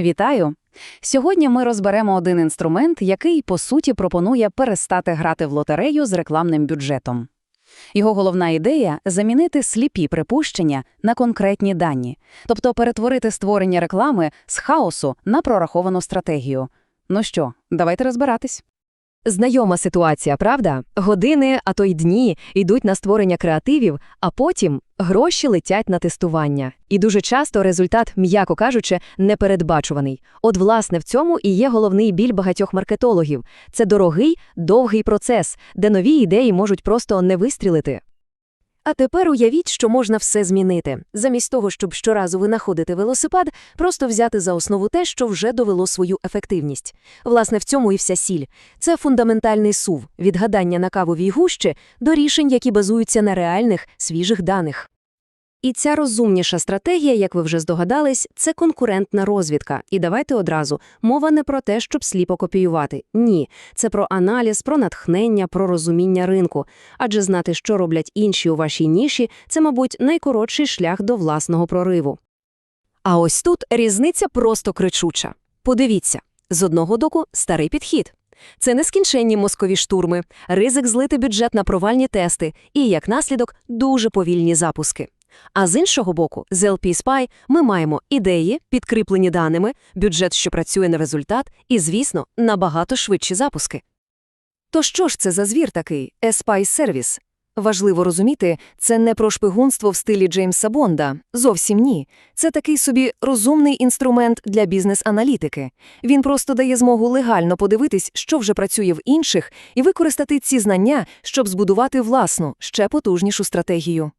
Вітаю! Сьогодні ми розберемо один інструмент, який, по суті, пропонує перестати грати в лотерею з рекламним бюджетом. Його головна ідея – замінити сліпі припущення на конкретні дані, тобто перетворити створення реклами з хаосу на прораховану стратегію. Ну що, давайте розбиратись. Знайома ситуація, правда? Години, а то й дні йдуть на створення креативів, а потім гроші летять на тестування. І дуже часто результат, м'яко кажучи, непередбачуваний. От, власне, в цьому і є головний біль багатьох маркетологів. Це дорогий, довгий процес, де нові ідеї можуть просто не вистрілити. А тепер уявіть, що можна все змінити. Замість того, щоб щоразу винаходити велосипед, просто взяти за основу те, що вже довело свою ефективність. Власне, в цьому і вся сіль. Це фундаментальний сув від гадання на кавовій гущі до рішень, які базуються на реальних, свіжих даних. І ця розумніша стратегія, як ви вже здогадались, це конкурентна розвідка. І давайте одразу, мова не про те, щоб сліпо копіювати. Ні, це про аналіз, про натхнення, про розуміння ринку. Адже знати, що роблять інші у вашій ніші, це, мабуть, найкоротший шлях до власного прориву. А ось тут різниця просто кричуча. Подивіться, з одного боку старий підхід. Це нескінченні мозкові штурми, ризик злити бюджет на провальні тести і, як наслідок, дуже повільні запуски. А з іншого боку, з LP Spy ми маємо ідеї, підкріплені даними, бюджет, що працює на результат, і, звісно, набагато швидші запуски. То що ж це за звір такий Espy Service? Важливо розуміти, це не про шпигунство в стилі Джеймса Бонда. Зовсім ні. Це такий собі розумний інструмент для бізнес-аналітики. Він просто дає змогу легально подивитись, що вже працює в інших, і використати ці знання, щоб збудувати власну, ще потужнішу стратегію.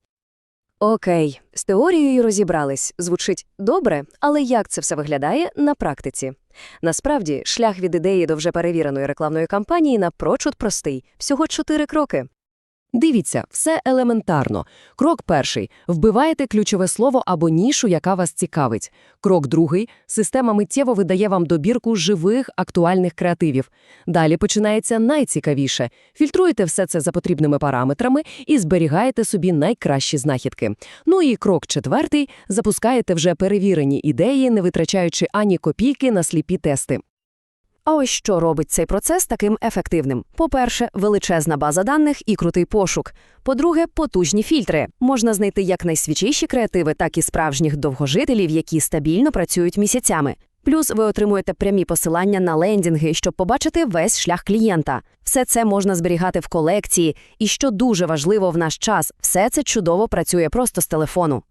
Окей, з теорією розібрались. Звучить добре, але як це все виглядає на практиці? Насправді, шлях від ідеї до вже перевіреної рекламної кампанії напрочуд простий. Всього чотири кроки. Дивіться, все елементарно. Крок перший – вбиваєте ключове слово або нішу, яка вас цікавить. Крок другий – система миттєво видає вам добірку живих, актуальних креативів. Далі починається найцікавіше. Фільтруєте все це за потрібними параметрами і зберігаєте собі найкращі знахідки. Ну і крок четвертий – запускаєте вже перевірені ідеї, не витрачаючи ані копійки на сліпі тести. А ось що робить цей процес таким ефективним. По-перше, величезна база даних і крутий пошук. По-друге, потужні фільтри. Можна знайти як найсвіжіші креативи, так і справжніх довгожителів, які стабільно працюють місяцями. Плюс ви отримуєте прямі посилання на лендінги, щоб побачити весь шлях клієнта. Все це можна зберігати в колекції, і що дуже важливо в наш час, все це чудово працює просто з телефону.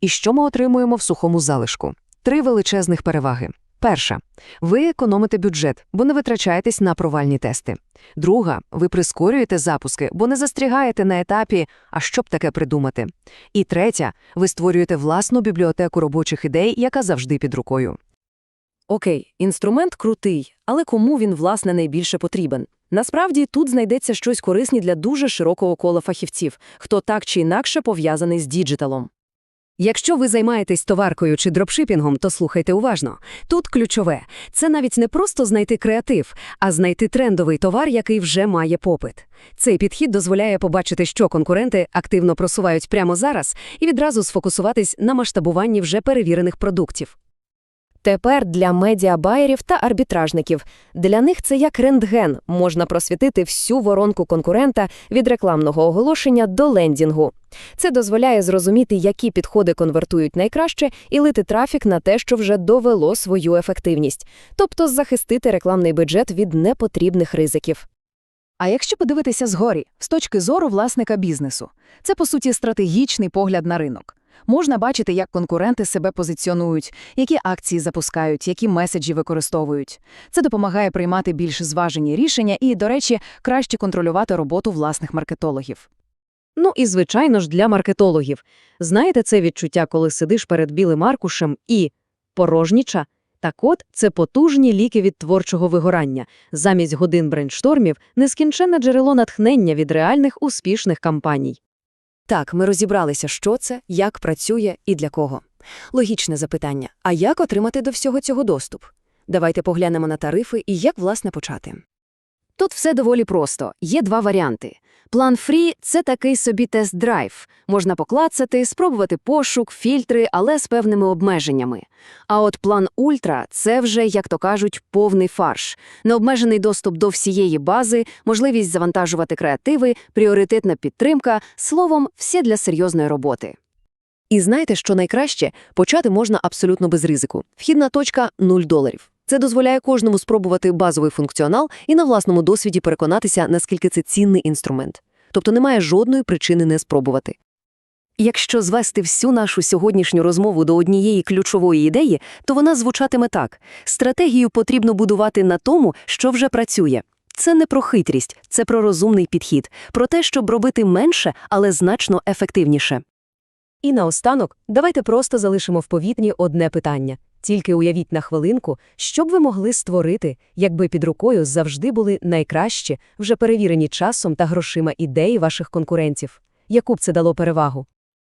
І що ми отримуємо в сухому залишку? Три величезних переваги. Перша ви економите бюджет, бо не витрачаєтесь на провальні тести. Друга ви прискорюєте запуски, бо не застрягаєте на етапі, а що б таке придумати. І третя ви створюєте власну бібліотеку робочих ідей, яка завжди під рукою. Окей, інструмент крутий, але кому він, власне, найбільше потрібен? Насправді, тут знайдеться щось корисне для дуже широкого кола фахівців, хто так чи інакше пов'язаний з діджиталом. Якщо ви займаєтесь товаркою чи дропшипінгом, то слухайте уважно. Тут ключове – це навіть не просто знайти креатив, а знайти трендовий товар, який вже має попит. Цей підхід дозволяє побачити, що конкуренти активно просувають прямо зараз, і відразу сфокусуватись на масштабуванні вже перевірених продуктів. Тепер для медіабаєрів та арбітражників. Для них це як рентген, можна просвітити всю воронку конкурента від рекламного оголошення до лендінгу. Це дозволяє зрозуміти, які підходи конвертують найкраще, і лити трафік на те, що вже довело свою ефективність, тобто захистити рекламний бюджет від непотрібних ризиків. А якщо подивитися згорі, з точки зору власника бізнесу, це, по суті, стратегічний погляд на ринок. Можна бачити, як конкуренти себе позиціонують, які акції запускають, які меседжі використовують. Це допомагає приймати більш зважені рішення і, до речі, краще контролювати роботу власних маркетологів. Ну і, звичайно ж, для маркетологів. Знаєте це відчуття, коли сидиш перед білим аркушем і порожніча? Так от, це потужні ліки від творчого вигорання. Замість годин брейнштормів – нескінченне джерело натхнення від реальних успішних кампаній. Так, ми розібралися, що це, як працює і для кого. Логічне запитання – а як отримати до всього цього доступ? Давайте поглянемо на тарифи і як, власне, почати. Тут все доволі просто. Є два варіанти. План Фрі – це такий собі тест-драйв. Можна поклацати, спробувати пошук, фільтри, але з певними обмеженнями. А от план Ультра – це вже, як то кажуть, повний фарш. Необмежений доступ до всієї бази, можливість завантажувати креативи, пріоритетна підтримка, словом, все для серйозної роботи. І знаєте, що найкраще? Почати можна абсолютно без ризику. Вхідна точка – 0 доларів. Це дозволяє кожному спробувати базовий функціонал і на власному досвіді переконатися, наскільки це цінний інструмент. Тобто немає жодної причини не спробувати. Якщо звести всю нашу сьогоднішню розмову до однієї ключової ідеї, то вона звучатиме так. Стратегію потрібно будувати на тому, що вже працює. Це не про хитрість, це про розумний підхід, про те, щоб робити менше, але значно ефективніше. І наостанок, давайте просто залишимо в повітрі одне питання. Тільки уявіть на хвилинку, що б ви могли створити, якби під рукою завжди були найкращі, вже перевірені часом та грошима ідеї ваших конкурентів. Яку б це дало перевагу?